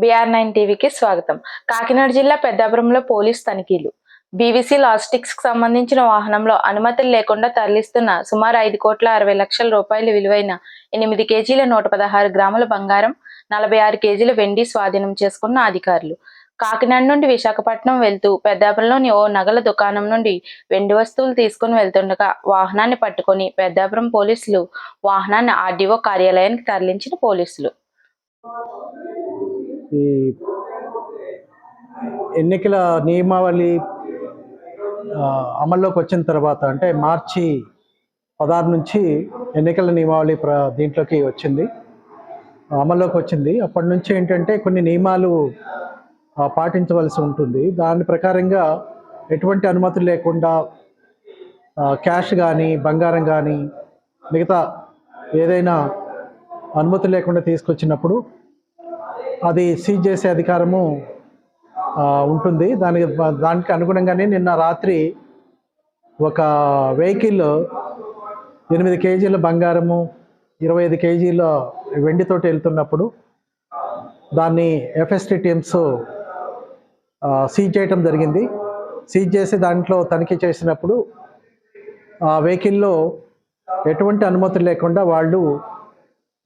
BR nine టీవీకి స్వాగతం. కాకినాడ జిల్లా పెద్దాపురంలో పోలీస్ తనిఖీలు. బీవీసీ లాజిస్టిక్స్కు సంబంధించిన వాహనంలో అనుమతులు లేకుండా తరలిస్తున్న సుమారు ఐదు కోట్ల అరవై లక్షల రూపాయలు విలువైన ఎనిమిది కేజీల నూట పదహారు గ్రాముల బంగారం నలభై ఆరు కేజీల వెండి స్వాధీనం చేసుకున్న అధికారులు. కాకినాడ నుండి విశాఖపట్నం వెళ్తూ పెద్దాపురంలోని ఓ నగల దుకాణం నుండి వెండి వస్తువులు తీసుకుని వెళ్తుండగా వాహనాన్ని పట్టుకొని పెద్దాపురం పోలీసులు వాహనాన్ని ఆర్డీఓ కార్యాలయానికి తరలించిన పోలీసులు. ఈ ఎన్నికల నియమావళి అమల్లోకి వచ్చిన తర్వాత అంటే మార్చి పదహారు నుంచి ఎన్నికల నియమావళి ప్ర దీంట్లోకి వచ్చింది. అమల్లోకి వచ్చింది. అప్పటి నుంచి ఏంటంటే కొన్ని నియమాలు పాటించవలసి ఉంటుంది. దాని ప్రకారంగా ఎటువంటి అనుమతులు లేకుండా క్యాష్ కానీ బంగారం కానీ మిగతా ఏదైనా అనుమతి లేకుండా తీసుకొచ్చినప్పుడు అది సీజ్ చేసే అధికారము ఉంటుంది. దానికి దానికి అనుగుణంగానే నిన్న రాత్రి ఒక వెహికల్ ఎనిమిది కేజీల బంగారము ఇరవై ఐదు కేజీల వెండితోటి వెళ్తున్నప్పుడు దాన్ని ఎఫ్ఎస్టీ టీమ్స్ సీజ్ చేయటం జరిగింది. సీజ్ చేసి దాంట్లో తనిఖీ చేసినప్పుడు ఆ వెహికల్లో ఎటువంటి అనుమతులు లేకుండా వాళ్ళు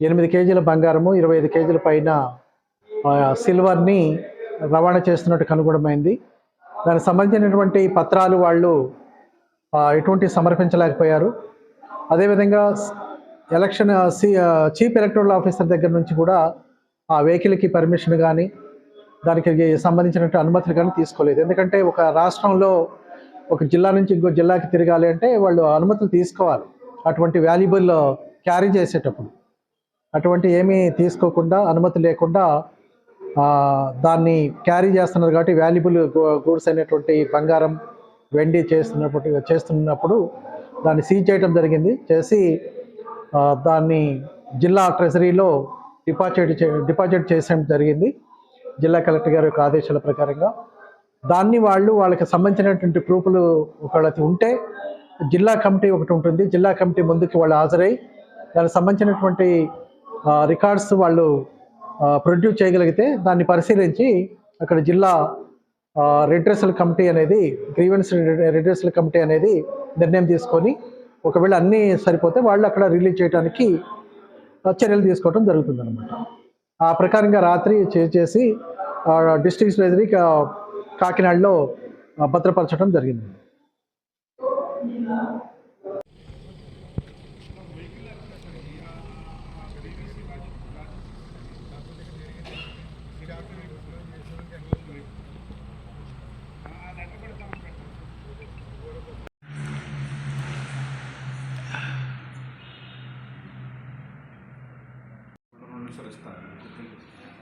ఎనిమిది కేజీల బంగారము ఇరవై ఐదు కేజీల పైన సిల్వర్ని రవాణా చేస్తున్నట్టు కనుగొనమైంది దానికి సంబంధించినటువంటి పత్రాలు వాళ్ళు ఎటువంటి సమర్పించలేకపోయారు. అదేవిధంగా ఎలక్షన్ సి చీఫ్ ఎలక్టోరల్ ఆఫీసర్ దగ్గర నుంచి కూడా ఆ వెహికల్కి పర్మిషన్ కానీ దానికి సంబంధించినటువంటి అనుమతులు కానీ తీసుకోలేదు. ఎందుకంటే ఒక రాష్ట్రంలో ఒక జిల్లా నుంచి ఇంకో జిల్లాకి తిరగాలి అంటే వాళ్ళు అనుమతులు తీసుకోవాలి. అటువంటి వాల్యుబుల్ క్యారీ చేసేటప్పుడు. అటువంటి ఏమీ తీసుకోకుండా అనుమతి లేకుండా దాన్ని క్యారీ చేస్తున్నారు కాబట్టి వాల్యుబుల్ గూడ్స్ అనేటువంటి బంగారం వెండి చేస్తున్నప్పుడు చేస్తున్నప్పుడు దాన్ని సీజ్ చేయడం జరిగింది. చేసి దాన్ని జిల్లా ట్రెజరీలో డిపాజిట్ డిపాజిట్ చేసేయడం జరిగింది. జిల్లా కలెక్టర్ గారి యొక్క ఆదేశాల ప్రకారంగా. దాన్ని వాళ్ళు వాళ్ళకి సంబంధించినటువంటి ప్రూఫ్లు ఒకళ్ళకి ఉంటే జిల్లా కమిటీ ఒకటి ఉంటుంది. జిల్లా కమిటీ ముందుకి వాళ్ళు హాజరై దానికి సంబంధించినటువంటి రికార్డ్స్ వాళ్ళు ప్రొడ్యూస్ చేయగలిగితే దాన్ని పరిశీలించి అక్కడ జిల్లా రెడ్రెసల్ కమిటీ అనేది గ్రీవెన్స్ రెడ్రెసల్ కమిటీ అనేది నిర్ణయం తీసుకొని ఒకవేళ అన్నీ సరిపోతే వాళ్ళు అక్కడ రిలీజ్ చేయడానికి చర్యలు తీసుకోవడం జరుగుతుంది అనమాట ఆ ప్రకారంగా రాత్రి చే- చేసి డిస్ట్రిక్ట్ ట్రెజరీ కాకినాడలో భద్రపరచడం జరిగింది.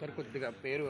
సార్ కొద్దిగా పేరు